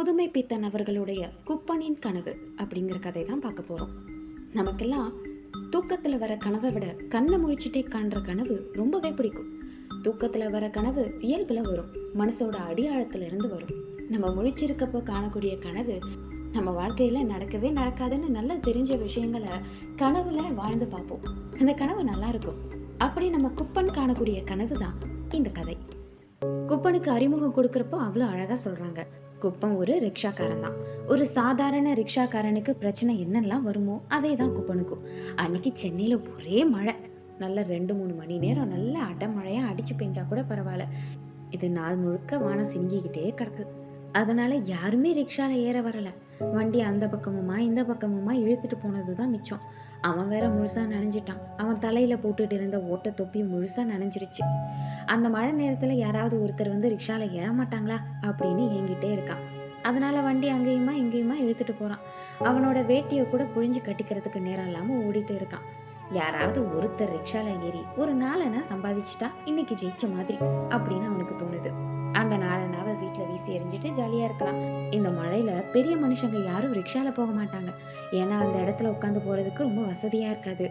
புதுமை பித்தன் அவர்களுடைய குப்பனின் கனவு அப்படிங்கிற கதை தான் பார்க்க போகிறோம் நமக்கெல்லாம் தூக்கத்தில் வர கனவை விட கண்ணை முழிச்சிட்டே காண்ற கனவு ரொம்பவே பிடிக்கும். தூக்கத்தில் வர கனவு இயல்பில் வரும். மனசோட அடியாழத்துல இருந்து வரும். நம்ம முழிச்சிருக்கப்போ காணக்கூடிய கனவு நம்ம வாழ்க்கையில் நடக்கவே நடக்காதுன்னு நல்லா தெரிஞ்ச விஷயங்களை கனவுல வாழ்ந்து பார்ப்போம். அந்த கனவு நல்லா இருக்கும். அப்படி நம்ம குப்பன் காணக்கூடிய கனவு தான் இந்த கதை. குப்பனுக்கு அறிமுகம் கொடுக்குறப்போ அவ்வளோ அழகாக சொல்கிறாங்க குப்பம் ஒரு ரிக்ஷாக்காரன் தான். ஒரு சாதாரண ரிக்ஷாக்காரனுக்கு பிரச்சனை என்னெல்லாம் வருமோ அதே தான் குப்பனுக்கும். அன்னைக்கு சென்னையில் ஒரே மழை. நல்ல ரெண்டு மூணு மணி நேரம் நல்ல அடமழையாக அடித்து பெஞ்சா கூட பரவாயில்ல. இது நாள் முழுக்க வானம் சிங்கிக்கிட்டே கிடக்கு. அதனால யாருமே ரிக்ஷாவில் ஏற வரலை. வண்டி அந்த பக்கமுமா இந்த பக்கமுமா இழுத்துட்டு போனது தான் மிச்சம். அவன் வேற முழுசா நனைஞ்சிட்டான். அவன் தலையில் போட்டுட்டு இருந்த ஓட்ட தொப்பி முழுசா நனைஞ்சிருச்சு. அந்த மழை நேரத்தில் யாராவது ஒருத்தர் வந்து ரிக்ஷாவில் ஏற மாட்டாங்களா? அப்படின்னு ஏங்கிட்டே இருக்கான். அதனால வண்டி அங்கேயுமா இங்கேயுமா இழுத்துட்டு போறான். அவனோட வேட்டியை கூட புழிஞ்சு கட்டிக்கிறதுக்கு நேரம் இல்லாமல் ஓடிட்டு இருக்கான். யாராவது ஒருத்தர் ரிக்ஷாவில் ஏறி ஒரு நாளனா சம்பாதிச்சிட்டா இன்னைக்கு ஜெயிச்ச மாதிரி அப்படின்னு அவனுக்கு தோணுது. அந்த நாலனாவை வீட்டில் வீசி எரிஞ்சிட்டு ஜாலியாக இருக்கலாம். இந்த மழையில் பெரிய மனுஷங்க யாரும் ரிக்ஷாவில் போக மாட்டாங்க. ஏன்னா அந்த இடத்துல உட்காந்து போகிறதுக்கு ரொம்ப வசதியாக இருக்காது.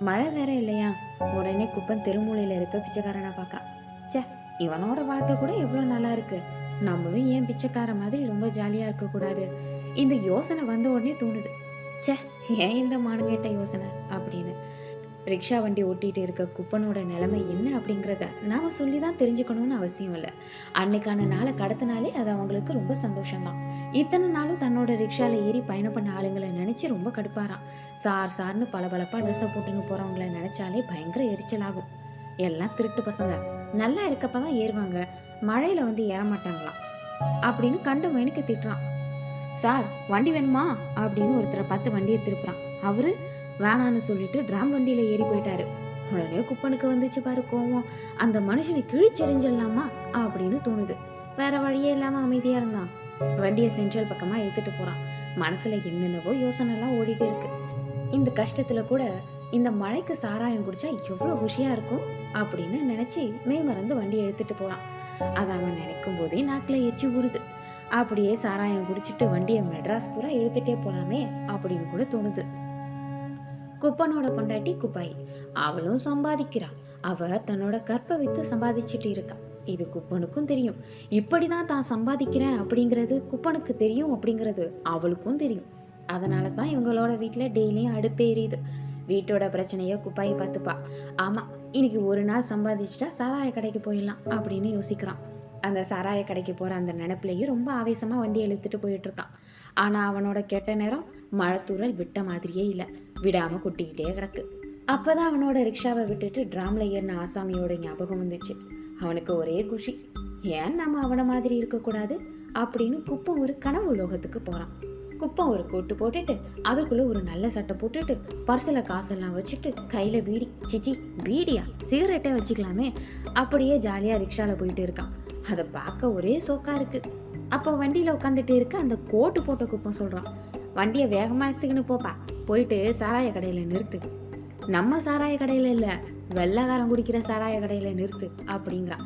மழை வேற இல்லையா? உடனே குப்பன் தெருமூலையில் இருக்க பிச்சைக்காரனை பார்க்கான் ச்சே இவனோட வாழ்க்கை கூட எவ்வளோ நல்லா இருக்கு. நம்மளும் ஏன் பிச்சைக்கார மாதிரி ரொம்ப ஜாலியாக இருக்கக்கூடாது இந்த யோசனை வந்த உடனே தோணுது. ச்சே ஏன் இந்த மானுங்கேட்ட யோசனை? அப்படின்னு. ரிக்ஷா வண்டி ஓட்டிகிட்டு இருக்க குப்பனோட நிலைமை என்ன அப்படிங்கிறத நாம் சொல்லி தான் தெரிஞ்சுக்கணும்னு அவசியம் இல்லை. அன்னைக்கான நாளை கடத்தினாலே அது அவங்களுக்கு ரொம்ப சந்தோஷம்தான். இத்தனை நாளும் தன்னோட ரிக்ஷாவில் ஏறி பயணம் பண்ண ஆளுங்களை நினச்சி ரொம்ப கடுப்பாராம். சார் சார்னு பளபளப்பா ட்ரெஸ்ஸை போட்டுன்னு போகிறவங்கள நினச்சாலே பயங்கர எரிச்சலாகும். எல்லாம் திருட்டு பசங்க. நல்லா இருக்கப்ப தான் ஏறுவாங்க. மழையில் வந்து ஏற மாட்டாங்களாம். அப்படின்னு கண்ட மயனுக்கு திட்டுறான். சார் வண்டி வேணுமா? அப்படின்னு ஒருத்தரை பார்த்து வண்டியை திருப்புறான். அவரு வேணான்னு சொல்லிட்டு ட்ராம் வண்டியில் ஏறி போயிட்டாரு. உடனே குப்பனுக்கு வந்துச்சு பாரு கோவம். அந்த மனுஷனை கிழிச்செறிஞ்சிடலாமா அப்படின்னு தோணுது. வேற வழியே இல்லாமல் அமைதியாக இருந்தான். வண்டியை சென்ட்ரல் பக்கமாக எடுத்துகிட்டு போகிறான் மனசில் என்னென்னவோ யோசனைலாம் ஓடிட்டு இருக்கு. இந்த கஷ்டத்தில் கூட இந்த மழைக்கு சாராயம் குடிச்சா எவ்வளோ ருஷியாக இருக்கும் அப்படின்னு நினச்சி மேமறந்து வண்டியை எடுத்துகிட்டு போகிறான் அதை அவன் நினைக்கும் போதே நாக்கில் எச்சி ஊறுது. அப்படியே சாராயம் குடிச்சிட்டு வண்டியை மெட்ராஸ் பூரா இழுத்துட்டே போலாமே அப்படின்னு கூட தோணுது. குப்பனோட பொண்டாட்டி குப்பாய். அவளும் சம்பாதிக்கிறான். அவ தன்னோட கற்பை வித்து சம்பாதிச்சிட்டு இருக்கா. இது குப்பனுக்கும் தெரியும். இப்படிதான் தான் சம்பாதிக்கிறேன் அப்படிங்கிறது குப்பனுக்கு தெரியும் அப்படிங்கிறது அவளுக்கும் தெரியும். அதனால தான் இவங்களோட வீட்டில் டெய்லியும் அடுப்பு எரியுது. வீட்டோட பிரச்சனையை குப்பாயை பார்த்துப்பா. ஆமாம் இன்னைக்கு ஒரு நாள் சம்பாதிச்சிட்டா சாராய கடைக்கு போயிடலாம் அப்படின்னு யோசிக்கிறான். அந்த சாராய கடைக்கு போகிற அந்த நினப்புலையும் ரொம்ப ஆவேசமாக வண்டி இழுத்துட்டு போயிட்டு இருக்கான். ஆனால் அவனோட கெட்ட நேரம் மழைத்தூரல் விட்ட மாதிரியே இல்லை. விடாமல் கொட்டிக்கிட்டே கிடக்கு. அப்போ தான் அவனோட ரிக்ஷாவை விட்டுட்டு ட்ராமில் ஏறின ஆசாமியோட ஞாபகம் வந்துச்சு. அவனுக்கு ஒரே குஷி ஏன் நம்ம அவனை மாதிரி இருக்கக்கூடாது அப்படின்னு குப்பம் ஒரு கனவு உலோகத்துக்கு போகிறான் குப்பம் ஒரு கோட்டு போட்டுட்டு அதுக்குள்ளே ஒரு நல்ல சட்டை போட்டுட்டு பர்சில் காசெல்லாம் வச்சுட்டு கையில் பீடி சிச்சி பீடியா? சிகரெட்டே வச்சுக்கலாமே? அப்படியே ஜாலியாக ரிக்ஷாவில் போயிட்டு இருக்கான். அதை பார்க்க ஒரே சோக்காக இருக்குது அப்போ வண்டியில் உட்காந்துட்டு இருக்க அந்த கோட்டு போட்ட குப்பம் சொல்கிறான் வண்டியை வேகமாக எடுத்துக்கின்னு போப்பா. போயிட்டு சாராய கடையில் நிறுத்து. நம்ம சாராய கடையில் இல்லை வெள்ளைக்காரன் குடிக்கிற சாராய கடையில் நிறுத்து அப்படிங்கிறான்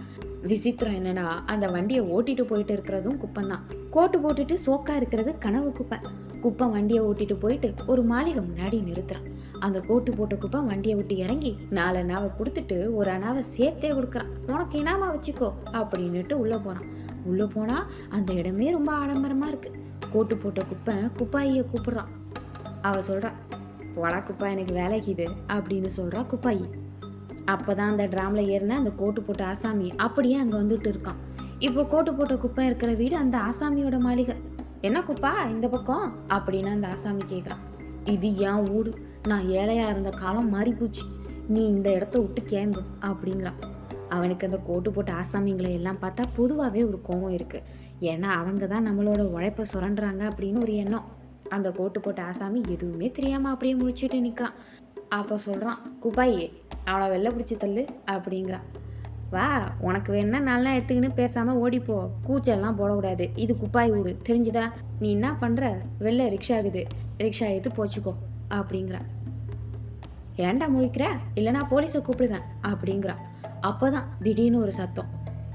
விசித்திரம் என்னன்னா அந்த வண்டியை ஓட்டிட்டு போயிட்டு இருக்கிறதும் குப்பம் தான் கோட்டு போட்டுட்டு சோக்கா இருக்கிறது கனவு குப்பை. குப்பம் வண்டியை ஓட்டிட்டு போயிட்டு ஒரு மாளிகை முன்னாடி நிறுத்துறான். அந்த கோட்டு போட்ட குப்பம் வண்டியை விட்டு இறங்கி நாலு அணாவை கொடுத்துட்டு ஒரு அணாவை சேர்த்தே கொடுக்குறான். உனக்கு இனாமா வச்சுக்கோ அப்படின்னுட்டு உள்ள போறான். உள்ள போனா அந்த இடமே ரொம்ப ஆடம்பரமா இருக்கு. கோட்டு போட்ட குப்பை குப்பாயிய கூப்பிடுறான். அவள் சொல்கிறா போடா குப்பா எனக்கு வேலைக்குது அப்படின்னு சொல்கிறா குப்பாயி. அப்பதான் அந்த ட்ராமில் ஏறின அந்த கோட்டு போட்ட ஆசாமி அப்படியே அங்கே வந்துட்டு இருக்கான். இப்போ கோட்டு போட்ட குப்பை இருக்கிற வீடு அந்த ஆசாமியோட மாளிகை. என்ன குப்பா இந்த பக்கம்? அப்படின்னு அந்த ஆசாமி கேட்குறான் இது ஏன் ஊடு நான் ஏழையாக இருந்த காலம் மாறி போச்சு. நீ இந்த இடத்த விட்டு கேம்பு அப்படிங்கிறான். அவனுக்கு அந்த கோட்டு போட்ட ஆசாமிங்களை எல்லாம் பார்த்தா பொதுவாகவே ஒரு கோவம் இருக்குது ஏன்னா அவங்க தான் நம்மளோட உழைப்பை சுரண்டுறாங்க அப்படின்னு ஒரு எண்ணம். அந்த கோட்டு போட்ட ஆசாமி எதுவுமே தெரியாமல் அப்படியே முழிச்சிட்டு நிற்கிறான் அப்போ சொல்றான் குப்பாயே அவனை வெளில பிடிச்சி தள்ளு அப்படிங்கிறான். வா உனக்கு வேணா நல்லா எடுத்துக்கின்னு பேசாமல் ஓடிப்போ கூச்செல்லாம் போடக்கூடாது. இது குப்பாய் வீடு. தெரிஞ்சுதா? நீ என்ன பண்ற? வெளில ரிக்ஷா ஆகுது ரிக்ஷா எடுத்து போச்சுக்கோ அப்படிங்கிறான். ஏன்டா முழிக்கிற? இல்லைனா போலீஸை கூப்பிடுவேன் அப்படிங்கிறான். அப்பதான் திடீர்னு ஒரு சத்தம்.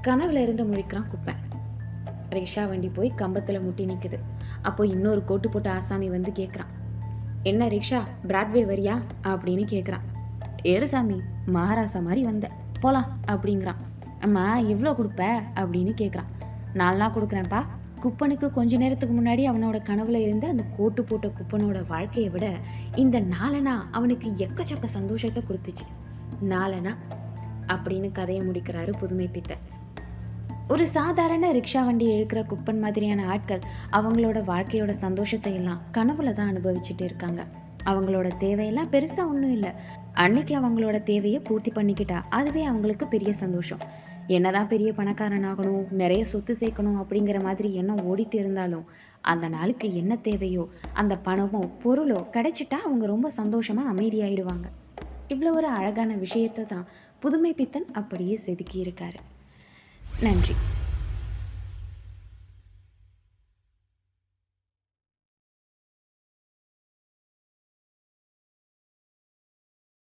கனவுல இருந்து முழிக்கிறான் குப்பேன் ரிக்ஷா வண்டி போய் கம்பத்தில் முட்டி நிற்குது அப்போ இன்னொரு கோட்டு போட்ட ஆசாமி வந்து கேட்குறான் என்ன ரிக்ஷா பிராட்வே வரியா? அப்படின்னு கேட்குறான் ஏறு சாமி மகாராசா மாதிரி வந்த. போலாம் அப்படிங்கிறான். அம்மா எவ்வளோ கொடுப்ப? அப்படின்னு கேட்குறான் நாலு நாள் கொடுக்குறேன்ப்பா. குப்பனுக்கு கொஞ்ச நேரத்துக்கு முன்னாடி அவனோட கனவுல இருந்த அந்த கோட்டு போட்ட குப்பனோட வாழ்க்கையை விட இந்த நாலனா அவனுக்கு எக்கச்சக்க சந்தோஷத்தை கொடுத்துச்சு. நாலனா அப்படின்னு கதையை முடிக்கிறாரு புதுமை பித்தன் ஒரு சாதாரண ரிக்ஷா வண்டி இழுக்கிற குப்பன் மாதிரியான ஆட்கள் அவங்களோட வாழ்க்கையோட சந்தோஷத்தை எல்லாம் கனவுல தான் அனுபவிச்சுட்டு இருக்காங்க. அவங்களோட தேவையெல்லாம் பெருசா ஒன்றும் இல்லை. அன்னைக்கு அவங்களோட தேவையை பூர்த்தி பண்ணிக்கிட்டா அதுவே அவங்களுக்கு பெரிய சந்தோஷம். என்னதான் பெரிய பணக்காரன் ஆகணும் நிறைய சொத்து சேர்க்கணும் அப்படிங்கிற மாதிரி எண்ணம் ஓடிட்டு இருந்தாலும் அந்த நாளுக்கு என்ன தேவையோ அந்த பணமோ பொருளோ கிடைச்சிட்டா அவங்க ரொம்ப சந்தோஷமா அமைதியாயிடுவாங்க. இவ்வளோ ஒரு அழகான விஷயத்தை தான் புதுமை பித்தன் அப்படியே செதுக்கியிருக்காரு. நன்றி.